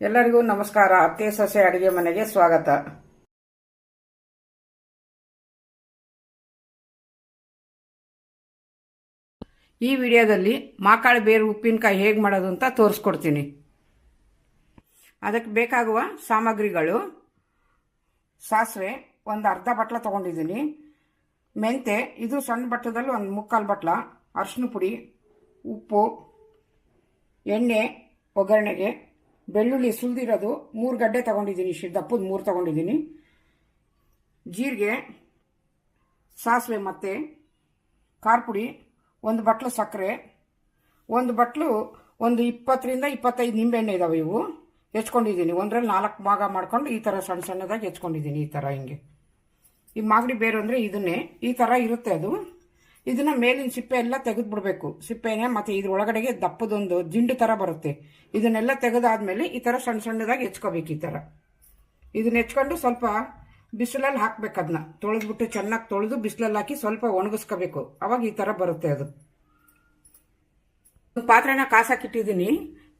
ಎಲ್ಲರಿಗೂ ನಮಸ್ಕಾರ. ಅತ್ತೆ, ಸೊಸೆ, ಅಡಿಗೆ ಮನೆಗೆ ಸ್ವಾಗತ. ಈ ವಿಡಿಯೋದಲ್ಲಿ ಮಾಕಾಳು ಬೇರು ಉಪ್ಪಿನಕಾಯಿ ಹೇಗೆ ಮಾಡೋದು ಅಂತ ತೋರಿಸ್ಕೊಡ್ತೀನಿ. ಅದಕ್ಕೆ ಬೇಕಾಗುವ ಸಾಮಗ್ರಿಗಳು. ಸಾಸಿವೆ, ಒಂದು ಅರ್ಧ ಬಟ್ಲ ತೊಗೊಂಡಿದ್ದೀನಿ. ಮೆಂತೆ ಇದು ಸಣ್ಣ ಬಟ್ಲದಲ್ಲಿ ಒಂದು ಮುಕ್ಕಾಲು ಬಟ್ಲ. ಅರಿಶಿನ ಪುಡಿ, ಉಪ್ಪು, ಎಣ್ಣೆ, ಒಗ್ಗರಣೆಗೆ ಬೆಳ್ಳುಳ್ಳಿ ಸುಲಿದಿರೋದು ಮೂರು ಗಡ್ಡೆ ತೊಗೊಂಡಿದ್ದೀನಿ ಇಷ್ಟು ದಪ್ಪದ ಮೂರು ತೊಗೊಂಡಿದ್ದೀನಿ. ಜೀರಿಗೆ, ಸಾಸಿವೆ ಮತ್ತು ಖಾರ ಪುಡಿ ಒಂದು ಬಟ್ಲು ಸಕ್ಕರೆ, ಒಂದು ಬಟ್ಲು ಒಂದು ಇಪ್ಪತ್ತರಿಂದ ಇಪ್ಪತ್ತೈದು ನಿಂಬೆಹಣ್ಣೆ ಇದಾವೆ ಇವು, ಹೆಚ್ಕೊಂಡಿದ್ದೀನಿ. ಒಂದರಲ್ಲಿ ನಾಲ್ಕು ಭಾಗ ಮಾಡ್ಕೊಂಡು ಈ ಥರ ಸಣ್ಣ ಸಣ್ಣದಾಗಿ ಹೆಚ್ಕೊಂಡಿದ್ದೀನಿ ಈ ಥರ ಹಿಂಗೆ. ಈ ಮಾಗಡಿ ಬೇರು ಅಂದರೆ ಇದನ್ನೇ. ಈ ಥರ ಇರುತ್ತೆ ಅದು. ಇದನ್ನ ಮೇಲಿನ ಸಿಪ್ಪೆ ಎಲ್ಲ ತೆಗೆದು ಬಿಡಬೇಕು ಸಿಪ್ಪೆನೆ ಮತ್ತು ಇದ್ರ ಒಳಗಡೆಗೆ ದಪ್ಪದೊಂದು ದಿಂಡು ಥರ ಬರುತ್ತೆ. ಇದನ್ನೆಲ್ಲ ತೆಗೆದಾದ್ಮೇಲೆ ಈ ಥರ ಸಣ್ಣ ಸಣ್ಣದಾಗಿ ಹೆಚ್ಕೋಬೇಕು ಈ ಥರ ಇದನ್ನ ಹೆಚ್ಕೊಂಡು ಸ್ವಲ್ಪ ಬಿಸಿಲಲ್ಲಿ ಹಾಕ್ಬೇಕು ಅದನ್ನ ತೊಳೆದ್ಬಿಟ್ಟು ಚೆನ್ನಾಗಿ ತೊಳೆದು ಬಿಸಿಲಲ್ಲಿ ಹಾಕಿ ಸ್ವಲ್ಪ ಒಣಗಿಸ್ಕೋಬೇಕು. ಅವಾಗ ಈ ಥರ ಬರುತ್ತೆ ಅದು. ಪಾತ್ರೆನ ಕಾಸಾಕಿಟ್ಟಿದ್ದೀನಿ.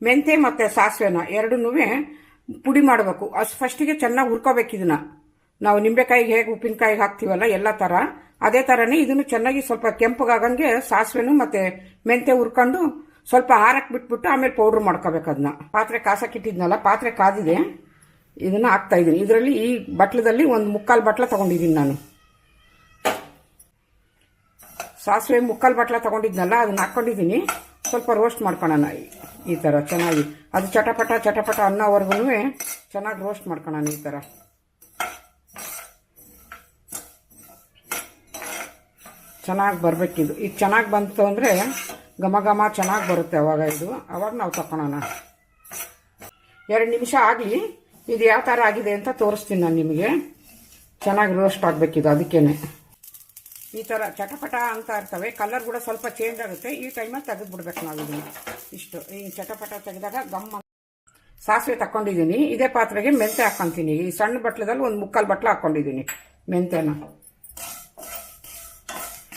ಮೆಂತೆ ಮತ್ತು ಸಾಸಿವೆನ ಎರಡನ್ನೂ ಪುಡಿ ಮಾಡಬೇಕು. ಅಷ್ಟು ಫಸ್ಟಿಗೆ ಚೆನ್ನಾಗಿ ಹುರ್ಕೋಬೇಕು ಇದನ್ನ. ನಾವು ನಿಂಬೆಕಾಯಿಗೆ ಹೇಗೆ ಉಪ್ಪಿನಕಾಯಿಗೆ ಹಾಕ್ತೀವಲ್ಲ, ಎಲ್ಲ ಥರ ಅದೇ ಥರನೇ ಇದನ್ನು ಚೆನ್ನಾಗಿ ಸ್ವಲ್ಪ ಕೆಂಪಗಾಗಂಗೆ ಸಾಸಿವೆನು ಮತ್ತು ಮೆಂತೆ ಹುರ್ಕೊಂಡು ಸ್ವಲ್ಪ ಹಾರಕ್ಕೆ ಬಿಟ್ಬಿಟ್ಟು ಆಮೇಲೆ ಪೌಡ್ರ್ ಮಾಡ್ಕೋಬೇಕು ಅದನ್ನ ಪಾತ್ರೆ ಕಾಸಕ್ಕಿಟ್ಟಿದ್ನಲ್ಲ, ಪಾತ್ರೆ ಕಾದಿದೆ. ಇದನ್ನು ಹಾಕ್ತಾ ಇದ್ದೀನಿ. ಇದರಲ್ಲಿ ಈ ಬಟ್ಲದಲ್ಲಿ ಒಂದು ಮುಕ್ಕಾಲು ಬಟ್ಲ ತೊಗೊಂಡಿದ್ದೀನಿ ನಾನು. ಸಾಸಿವೆ ಮುಕ್ಕಾಲು ಬಟ್ಲ ತೊಗೊಂಡಿದ್ನಲ್ಲ, ಅದನ್ನ ಹಾಕ್ಕೊಂಡಿದ್ದೀನಿ ಸ್ವಲ್ಪ ರೋಸ್ಟ್ ಮಾಡ್ಕೊಳೋಣ. ಈ- ಥರ ಚೆನ್ನಾಗಿ. ಅದು ಚಟಪಟ ಚಟಪಟ ಅನ್ನೋವರೆಗೂ ಚೆನ್ನಾಗಿ ರೋಸ್ಟ್ ಮಾಡ್ಕೊಳೋಣ ಈ ಥರ ಚೆನ್ನಾಗಿ ಬರಬೇಕಿದು. ಈಗ ಚೆನ್ನಾಗಿ ಬಂತು ಅಂದರೆ ಘಮ ಘಮ ಚೆನ್ನಾಗಿ ಬರುತ್ತೆ ಅವಾಗ ಇದು. ಅವಾಗ ನಾವು ತಗೊಳೋಣ ಎರಡು ನಿಮಿಷ ಆಗಲಿ. ಇದು ಯಾವ ಥರ ಆಗಿದೆ ಅಂತ ತೋರಿಸ್ತೀನಿ ನಾನು ನಿಮಗೆ. ಚೆನ್ನಾಗಿ ರೋಸ್ಟ್ ಆಗಬೇಕಿದು ಅದಕ್ಕೇ ಈ ಥರ ಚಟಪಟ ಅಂತ ಇರ್ತವೆ. ಕಲರ್ ಕೂಡ ಸ್ವಲ್ಪ ಚೇಂಜ್ ಆಗುತ್ತೆ. ಈ ಟೈಮಲ್ಲಿ ತೆಗೆದು ಬಿಡ್ಬೇಕು ನಾವು ಇದನ್ನು. ಇಷ್ಟು. ಈ ಚಟಪಟ ತೆಗೆದಾಗ ಗಮ್ಮ ಸಾಸಿವೆ ತಕ್ಕೊಂಡಿದ್ದೀನಿ ಇದೇ ಪಾತ್ರೆಗೆ ಮೆಂತೆ ಹಾಕ್ಕೊತೀನಿ ಈ ಸಣ್ಣ ಬಟ್ಲದಲ್ಲಿ ಒಂದು ಮುಕ್ಕಾಲು ಬಟ್ಲ ಹಾಕ್ಕೊಂಡಿದ್ದೀನಿ ಮೆಂತೆನ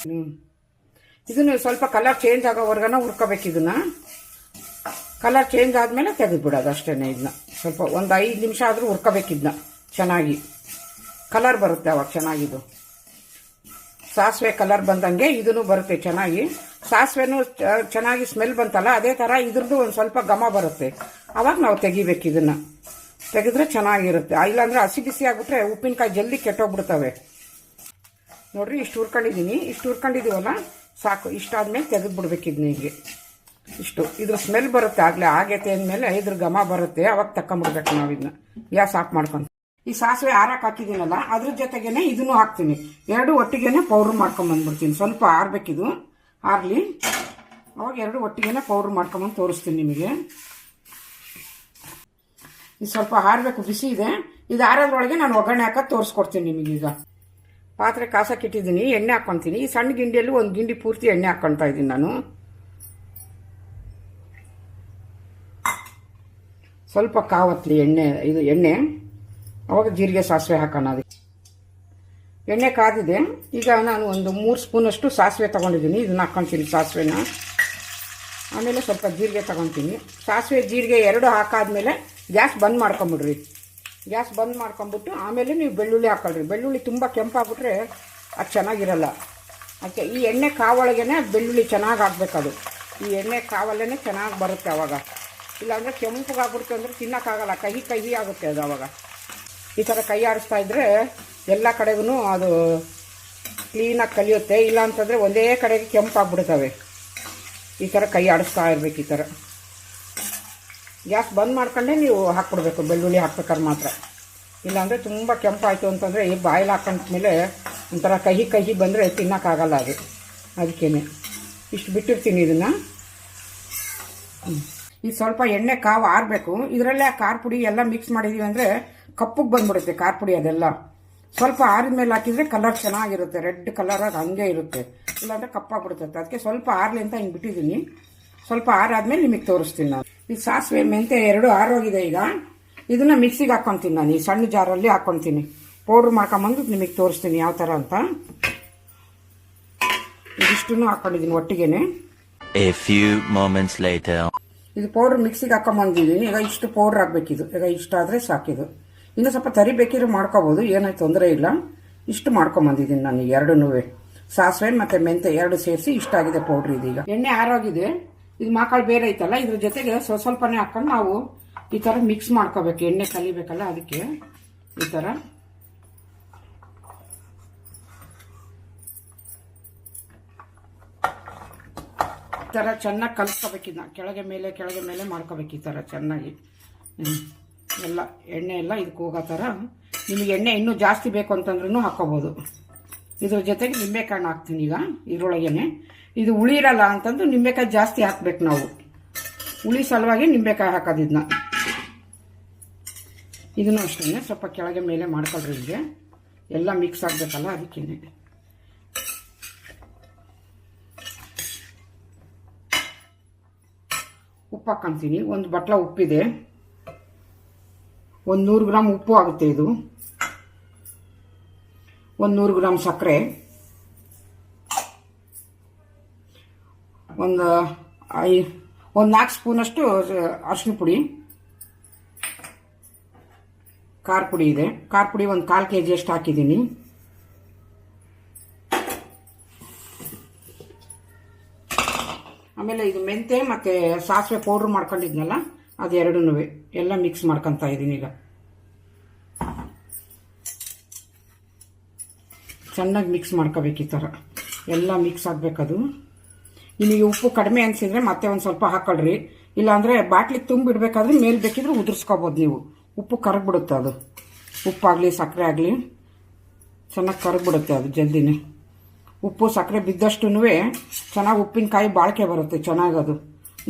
ಇದನ್ನು ಸ್ವಲ್ಪ ಕಲರ್ ಚೇಂಜ್ ಆಗೋವರೆಗನ ಹುರ್ಕೋಬೇಕು ಇದನ್ನ. ಕಲರ್ ಚೇಂಜ್ ಆದಮೇಲೆ ತೆಗೆದುಬಿಡೋದು ಅಷ್ಟೇನೆ ಇದನ್ನ. ಸ್ವಲ್ಪ ಒಂದು ಐದು ನಿಮಿಷ ಆದರೂ ಹುರ್ಕೋಬೇಕು ಇದನ್ನ ಚೆನ್ನಾಗಿ. ಕಲರ್ ಬರುತ್ತೆ ಅವಾಗ ಚೆನ್ನಾಗಿದು. ಸಾಸಿವೆ ಕಲರ್ ಬಂದಂಗೆ ಇದನ್ನು ಬರುತ್ತೆ ಚೆನ್ನಾಗಿ. ಸಾಸಿವೆನೂ ಚೆನ್ನಾಗಿ ಸ್ಮೆಲ್ ಬಂತಲ್ಲ, ಅದೇ ಥರ ಇದ್ರದ್ದು ಒಂದು ಸ್ವಲ್ಪ ಘಮ ಬರುತ್ತೆ. ಅವಾಗ ನಾವು ತೆಗಿಬೇಕು ಇದನ್ನು. ತೆಗೆದ್ರೆ ಚೆನ್ನಾಗಿರುತ್ತೆ. ಇಲ್ಲಾಂದ್ರೆ ಹಸಿ ಬಿಸಿ ಆಗ್ಬಿಟ್ರೆ ಉಪ್ಪಿನಕಾಯಿ ಜಲ್ದಿ ಕೆಟ್ಟೋಗ್ಬಿಡ್ತವೆ. ನೋಡ್ರಿ, ಇಷ್ಟು ಹುರ್ಕೊಂಡಿದ್ದೀನಿ ಇಷ್ಟು ಹುರ್ಕೊಂಡಿದ್ದೀವಲ್ಲ ಸಾಕು ಇಷ್ಟಾದ್ಮೇಲೆ ತೆಗೆದು ಬಿಡ್ಬೇಕು ಇದನ್ನ ಹೀಗೆ ಇಷ್ಟು. ಇದ್ರ ಸ್ಮೆಲ್ ಬರುತ್ತೆ ಆಗಲೇ, ಆಗೈತೆ ಅಂದಮೇಲೆ ಇದ್ರ ಘಮ ಬರುತ್ತೆ. ಅವಾಗ ತಕ್ಕೊಂಬಿಡ್ಬೇಕು ನಾವು ಇದನ್ನ ಗ್ಯಾಸ್ ಆಫ್ ಮಾಡ್ಕೊಂಡು ಈ ಸಾಸಿವೆ ಹಾರಕ್ಕೆ ಹಾಕಿದ್ದೀನಲ್ಲ ಅದ್ರ ಜೊತೆಗೇನೆ ಇದನ್ನು ಹಾಕ್ತೀನಿ. ಎರಡು ಒಟ್ಟಿಗೆನೆ ಪೌಡ್ರ್ ಮಾಡ್ಕೊಂಬಂದ್ಬಿಡ್ತೀನಿ ಸ್ವಲ್ಪ ಆರ್ಬೇಕಿದು. ಆರಲಿ. ಅವಾಗ ಎರಡು ಒಟ್ಟಿಗೆನೆ ಪೌಡ್ರ್ ಮಾಡ್ಕೊಂಬಂದು ತೋರಿಸ್ತೀನಿ ನಿಮಗೆ. ಇದು ಸ್ವಲ್ಪ ಹಾರಬೇಕು ಬಿಸಿ ಇದೆ. ಇದು ಆರೋದ್ರೊಳಗೆ ನಾನು ಒಗ್ಗರಣೆ ಹಾಕೋದು ತೋರಿಸ್ಕೊಡ್ತೀನಿ ನಿಮಗೀಗ. ಪಾತ್ರೆ ಕಾಸಕ್ಕಿಟ್ಟಿದ್ದೀನಿ ಎಣ್ಣೆ ಹಾಕ್ಕೊತೀನಿ ಈ ಸಣ್ಣ ಗಿಂಡಿಯಲ್ಲಿ ಒಂದು ಗಿಂಡಿ ಪೂರ್ತಿ ಎಣ್ಣೆ ಹಾಕ್ಕೊಳ್ತಾ ಇದ್ದೀನಿ ನಾನು. ಸ್ವಲ್ಪ ಕಾವತ್ಲಿ ಎಣ್ಣೆ, ಇದು ಎಣ್ಣೆ. ಅವಾಗ ಜೀರಿಗೆ ಸಾಸಿವೆ ಹಾಕೋಣ ಅದಕ್ಕೆ. ಎಣ್ಣೆ ಕಾದಿದೆ. ಈಗ ನಾನು ಒಂದು ಮೂರು ಸ್ಪೂನಷ್ಟು ಸಾಸಿವೆ ತೊಗೊಂಡಿದ್ದೀನಿ. ಇದನ್ನ ಹಾಕ್ಕೊತೀನಿ ಸಾಸಿವೆನ. ಆಮೇಲೆ ಸ್ವಲ್ಪ ಜೀರಿಗೆ ತೊಗೊತೀನಿ. ಸಾಸಿವೆ, ಜೀರಿಗೆ ಎರಡು ಹಾಕಾದ್ಮೇಲೆ ಗ್ಯಾಸ್ ಬಂದ್ ಮಾಡ್ಕೊಂಬಿಡ್ರಿ. ಗ್ಯಾಸ್ ಬಂದ್ ಮಾಡ್ಕೊಂಬಿಟ್ಟು ಆಮೇಲೆ ನೀವು ಬೆಳ್ಳುಳ್ಳಿ ಹಾಕೊಳ್ರಿ. ಬೆಳ್ಳುಳ್ಳಿ ತುಂಬ ಕೆಂಪಾಗ್ಬಿಟ್ರೆ ಅದು ಚೆನ್ನಾಗಿರಲ್ಲ. ಅದಕ್ಕೆ ಈ ಎಣ್ಣೆ ಕಾವೊಳಗೇನೆ ಬೆಳ್ಳುಳ್ಳಿ ಚೆನ್ನಾಗಿ ಹಾಕ್ಬೇಕದು. ಈ ಎಣ್ಣೆ ಕಾವಲ್ಲೇ ಚೆನ್ನಾಗಿ ಬರುತ್ತೆ ಅವಾಗ. ಇಲ್ಲಾಂದರೆ ಕೆಂಪುಗಾಗ್ಬಿಡ್ತು ಅಂದರೆ ತಿನ್ನೋಕ್ಕಾಗಲ್ಲ. ಕಹಿ ಕಹಿ ಆಗುತ್ತೆ ಅದು ಅವಾಗ. ಈ ಥರ ಕೈ ಆಡಿಸ್ತಾ ಇದ್ದರೆ ಎಲ್ಲ ಕಡೆಗೂ ಅದು ಕ್ಲೀನಾಗಿ ಕಲಿಯುತ್ತೆ. ಇಲ್ಲಾಂತಂದರೆ ಒಂದೇ ಕಡೆಗೆ ಕೆಂಪಾಗ್ಬಿಡ್ತವೆ. ಈ ಥರ ಕೈ ಆಡಿಸ್ತಾ ಇರಬೇಕು ಈ ಥರ ಗ್ಯಾಸ್ ಬಂದ್ ಮಾಡ್ಕೊಂಡೆ ನೀವು ಹಾಕ್ಬಿಡ್ಬೇಕು ಬೆಳ್ಳುಳ್ಳಿ ಹಾಕ್ಬೇಕಾದ್ರೆ ಮಾತ್ರ. ಇಲ್ಲಾಂದರೆ ತುಂಬ ಕೆಂಪಾಯಿತು ಅಂತಂದರೆ ಈ ಬಾಯಿಲ್ ಹಾಕೊಂಡ ಮೇಲೆ ಒಂಥರ ಕಹಿ ಕಹಿ ಬಂದರೆ ತಿನ್ನೋಕ್ಕಾಗಲ್ಲ ಅದು. ಅದಕ್ಕೇನೆ. ಇಷ್ಟು ಬಿಟ್ಟಿರ್ತೀನಿ ಇದನ್ನು. ಈ ಸ್ವಲ್ಪ ಎಣ್ಣೆ ಕಾವು ಆರಬೇಕು. ಇದರಲ್ಲೇ ಖಾರ ಪುಡಿ ಎಲ್ಲ ಮಿಕ್ಸ್ ಮಾಡಿದೀವಿ ಅಂದರೆ ಕಪ್ಪಗೆ ಬಂದ್ಬಿಡುತ್ತೆ ಖಾರ ಪುಡಿ ಅದೆಲ್ಲ. ಸ್ವಲ್ಪ ಆರಿದ ಮೇಲೆ ಹಾಕಿದ್ರೆ ಕಲರ್ ಚೆನ್ನಾಗಿರುತ್ತೆ. ರೆಡ್ ಕಲರಾಗಿ ಹಂಗೆ ಇರುತ್ತೆ. ಇಲ್ಲಾಂದ್ರೆ ಕಪ್ಪಾಗ್ಬಿಡುತ್ತೆ ಅದಕ್ಕೆ ಸ್ವಲ್ಪ ಆರಲಿ ಅಂತ ಹಿಂಗೆ ಬಿಟ್ಟಿದ್ದೀನಿ. ಸ್ವಲ್ಪ ಆರಾದ್ಮೇಲೆ ನಿಮಗೆ ತೋರಿಸ್ತೀನಿ ನಾನು. ಈ ಸಾಸಿವೆ ಮೆಂತೆ ಎರಡು ಆರೋಗಿದೆ ಈಗ. ಇದನ್ನ ಮಿಕ್ಸಿಗೆ ಹಾಕ್ಕೊತೀನಿ ನಾನು. ಈ ಸಣ್ಣ ಜಾರಲ್ಲಿ ಹಾಕ್ಕೊತೀನಿ ಪೌಡ್ರ್ ಮಾಡ್ಕೊಂಬಂದು ನಿಮಗೆ ತೋರಿಸ್ತೀನಿ ಯಾವ ಥರ ಅಂತ. ಇದಿಷ್ಟನ್ನು ಹಾಕ್ಕೊಂಡಿದ್ದೀನಿ ಒಟ್ಟಿಗೆನೆ. ಇದು ಪೌಡ್ರ್ ಮಿಕ್ಸಿಗೆ ಹಾಕೊಂಬಂದಿದ್ದೀನಿ. ಈಗ ಇಷ್ಟು ಪೌಡ್ರ್ ಹಾಕ್ಬೇಕಿದು. ಈಗ ಇಷ್ಟಾದರೆ ಸಾಕಿದು. ಇನ್ನು ಸ್ವಲ್ಪ ತರಿಬೇಕಿದ್ರೆ ಮಾಡ್ಕೋಬೋದು. ಏನಾಯ್ತು ತೊಂದರೆ ಇಲ್ಲ. ಇಷ್ಟು ಮಾಡ್ಕೊಂಬಂದಿದ್ದೀನಿ ನಾನು ಎರಡನ್ನೂ ಸಾಸಿವೆ ಮತ್ತು ಮೆಂತೆ ಎರಡು ಸೇರಿಸಿ ಇಷ್ಟಾಗಿದೆ ಪೌಡ್ರ್ ಇದೀಗ. ಎಣ್ಣೆ ಆರೋಗಿದೆ. ಇದು ಮಾಕಾಳು ಬೇರೆ ಐತಲ್ಲ, ಇದ್ರ ಜೊತೆಗೆ ಸ್ವಲ್ಪ ಸ್ವಲ್ಪನೇ ಹಾಕೊಂಡು ನಾವು ಈ ಥರ ಮಿಕ್ಸ್ ಮಾಡ್ಕೋಬೇಕು. ಎಣ್ಣೆ ಕಲಿಬೇಕಲ್ಲ ಅದಕ್ಕೆ ಈ ಥರ ಈ ಥರ ಚೆನ್ನಾಗಿ ಕಲಿಸ್ಕೋಬೇಕಿದ್ನ ಕೆಳಗೆ ಮೇಲೆ ಕೆಳಗೆ ಮೇಲೆ ಮಾಡ್ಕೋಬೇಕು ಈ ಥರ ಚೆನ್ನಾಗಿ. ಎಲ್ಲ ಎಣ್ಣೆ ಎಲ್ಲ ಇದಕ್ಕೆ ಹೋಗೋ ಥರ ನಿಮಗೆ ಎಣ್ಣೆ ಇನ್ನೂ ಜಾಸ್ತಿ ಬೇಕು ಅಂತಂದ್ರೂ ಹಾಕ್ಕೋಬೋದು. ಇದ್ರ ಜೊತೆಗೆ ನಿಂಬೆಕಾಯಿ ಹಾಕ್ತೀನಿ ಈಗ, ಇದ್ರೊಳಗೇನೆ. ಇದು ಉಳಿರಲ್ಲ ಅಂತಂದು ನಿಂಬೆಕಾಯಿ ಜಾಸ್ತಿ ಹಾಕ್ಬೇಕು ನಾವು. ಹುಳಿ ಸಲುವಾಗಿ ನಿಂಬೆಕಾಯಿ ಹಾಕೋದು ಇದನ್ನ ಇದನ್ನು ಅಷ್ಟೇ ಸ್ವಲ್ಪ ಕೆಳಗೆ ಮೇಲೆ ಮಾಡ್ಕೊಳ್ರಿ ಹೀಗೆ. ಎಲ್ಲ ಮಿಕ್ಸ್ ಆಗಬೇಕಲ್ಲ ಅದಕ್ಕೇನೆ. ಉಪ್ಪು ಹಾಕೊಂತೀನಿ. ಒಂದು ಬಟ್ಲ ಉಪ್ಪಿದೆ. ಒಂದು ನೂರು ಗ್ರಾಮ್ ಉಪ್ಪು ಆಗುತ್ತೆ ಇದು. ಒಂದು ನೂರು ಗ್ರಾಮ್ ಸಕ್ಕರೆ. ಒಂದು, ಐ, ಒಂದು ನಾಲ್ಕು ಸ್ಪೂನಷ್ಟು ಅರಿಶಿನ ಪುಡಿ. ಖಾರ ಪುಡಿ ಇದೆ. ಖಾರ ಪುಡಿ ಒಂದು ಕಾಲು ಕೆ ಜಿ ಅಷ್ಟು ಹಾಕಿದ್ದೀನಿ. ಆಮೇಲೆ ಇದು ಮೆಂತೆ ಮತ್ತು ಸಾಸಿವೆ ಪೌಡ್ರ್ ಮಾಡ್ಕೊಂಡಿದ್ನಲ್ಲ ಅದೆರಡೂ ಎಲ್ಲ ಮಿಕ್ಸ್ ಮಾಡ್ಕೊತಾ ಇದ್ದೀನಿ ಈಗ. ಚೆನ್ನಾಗಿ ಮಿಕ್ಸ್ ಮಾಡ್ಕೋಬೇಕು ಈ ಥರ. ಎಲ್ಲ ಮಿಕ್ಸ್ ಆಗಬೇಕದು. ನಿಮಗೆ ಉಪ್ಪು ಕಡಿಮೆ ಅನ್ಸಿದ್ರೆ ಮತ್ತೆ ಒಂದು ಸ್ವಲ್ಪ ಹಾಕೊಳ್ರಿ. ಇಲ್ಲಾಂದರೆ ಬಾಟ್ಲಿಗೆ ತುಂಬಿಡ್ಬೇಕಾದ್ರೆ ಮೇಲೆ ಬೇಕಿದ್ರೆ ಉದುರಿಸ್ಕೋಬೋದು ನೀವು. ಉಪ್ಪು ಕರಗ್ಬಿಡುತ್ತೆ ಅದು. ಉಪ್ಪಾಗಲಿ ಸಕ್ಕರೆ ಆಗಲಿ. ಚೆನ್ನಾಗಿ ಕರಗ್ಬಿಡುತ್ತೆ ಅದು ಜಲ್ದಿನೇ. ಉಪ್ಪು ಸಕ್ಕರೆ ಬಿದ್ದಷ್ಟು ಚೆನ್ನಾಗಿ ಉಪ್ಪಿನಕಾಯಿ ಬಾಳಿಕೆ ಬರುತ್ತೆ, ಚೆನ್ನಾಗದು.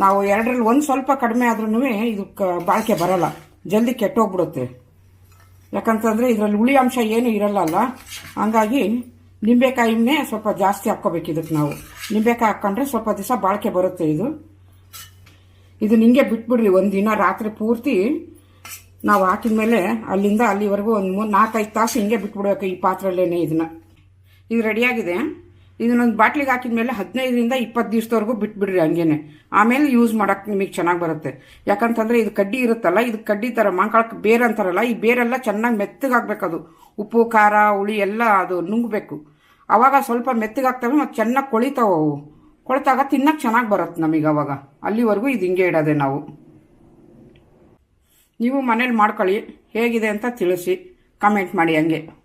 ನಾವು ಎರಡರಲ್ಲಿ ಒಂದು ಸ್ವಲ್ಪ ಕಡಿಮೆ ಆದ್ರೂ ಇದು ಬಾಳಿಕೆ ಬರಲ್ಲ. ಜಲ್ದಿ ಕೆಟ್ಟೋಗ್ಬಿಡುತ್ತೆ. ಯಾಕಂತಂದರೆ ಇದರಲ್ಲಿ ಹುಳಿ ಅಂಶ ಏನು ಇರಲ್ಲ ಹಂಗಾಗಿ ನಿಂಬೆಕಾಯಿನೇ ಸ್ವಲ್ಪ ಜಾಸ್ತಿ ಹಾಕ್ಕೋಬೇಕು ಇದಕ್ಕೆ ನಾವು. ನಿಂಬೆಕಾಯಿ ಹಾಕ್ಕೊಂಡ್ರೆ ಸ್ವಲ್ಪ ದಿವಸ ಬಾಳಿಕೆ ಬರುತ್ತೆ ಇದು. ಇದು ನಿಮಗೆ ಬಿಟ್ಬಿಡ್ರಿ, ಒಂದು ದಿನ ರಾತ್ರಿ ಪೂರ್ತಿ ನಾವು ಹಾಕಿದ ಮೇಲೆ ಅಲ್ಲಿಂದ ಅಲ್ಲಿವರೆಗೂ ಒಂದು ಮೂರು ನಾಲ್ಕೈದು ತಾಸು ಹಿಂಗೆ ಬಿಟ್ಬಿಡ್ಬೇಕು ಈ ಪಾತ್ರೆಯಲ್ಲೇ ಇದನ್ನ. ಇದು ರೆಡಿಯಾಗಿದೆ ಇದನ್ನೊಂದು ಬಾಟ್ಲಿಗೆ ಹಾಕಿದ ಮೇಲೆ ಹದಿನೈದರಿಂದ ಇಪ್ಪತ್ತು ದಿವಸದವರೆಗೂ ಬಿಟ್ಬಿಡ್ರಿ ಹಂಗೇನೆ. ಆಮೇಲೆ ಯೂಸ್ ಮಾಡೋಕ್ಕೆ ನಿಮಗೆ ಚೆನ್ನಾಗಿ ಬರುತ್ತೆ. ಯಾಕಂತಂದರೆ ಇದು ಕಡ್ಡಿ ಇರುತ್ತಲ್ಲ, ಇದು ಕಡ್ಡಿ ಥರ ಮಾಂಕಾಳಕ್ಕೆ ಬೇರೆ ಅಂತಾರಲ್ಲ, ಈ ಬೇರೆಲ್ಲ ಚೆನ್ನಾಗಿ ಮೆತ್ತಗಾಗಬೇಕದು ಉಪ್ಪು, ಖಾರ, ಹುಳಿ ಎಲ್ಲ ಅದು ನುಂಗಬೇಕು. ಅವಾಗ ಸ್ವಲ್ಪ ಮೆತ್ತಗಾಗ್ತವೆ ಮತ್ತು ಚೆನ್ನಾಗಿ ಕೊಳಿತಾವೆ ಅವು. ಕೊಳಿತಾಗ ತಿನ್ನಕ್ಕೆ ಚೆನ್ನಾಗಿ ಬರುತ್ತೆ ನಮಗೆ ಅವಾಗ. ಅಲ್ಲಿವರೆಗೂ ಇದು ಹಿಂಗೆ ಇಡೋದೆ ನಾವು. ನೀವು ಮನೇಲಿ ಮಾಡ್ಕೊಳ್ಳಿ, ಹೇಗಿದೆ ಅಂತ ತಿಳಿಸಿ ಕಮೆಂಟ್ ಮಾಡಿ ಹಂಗೆ.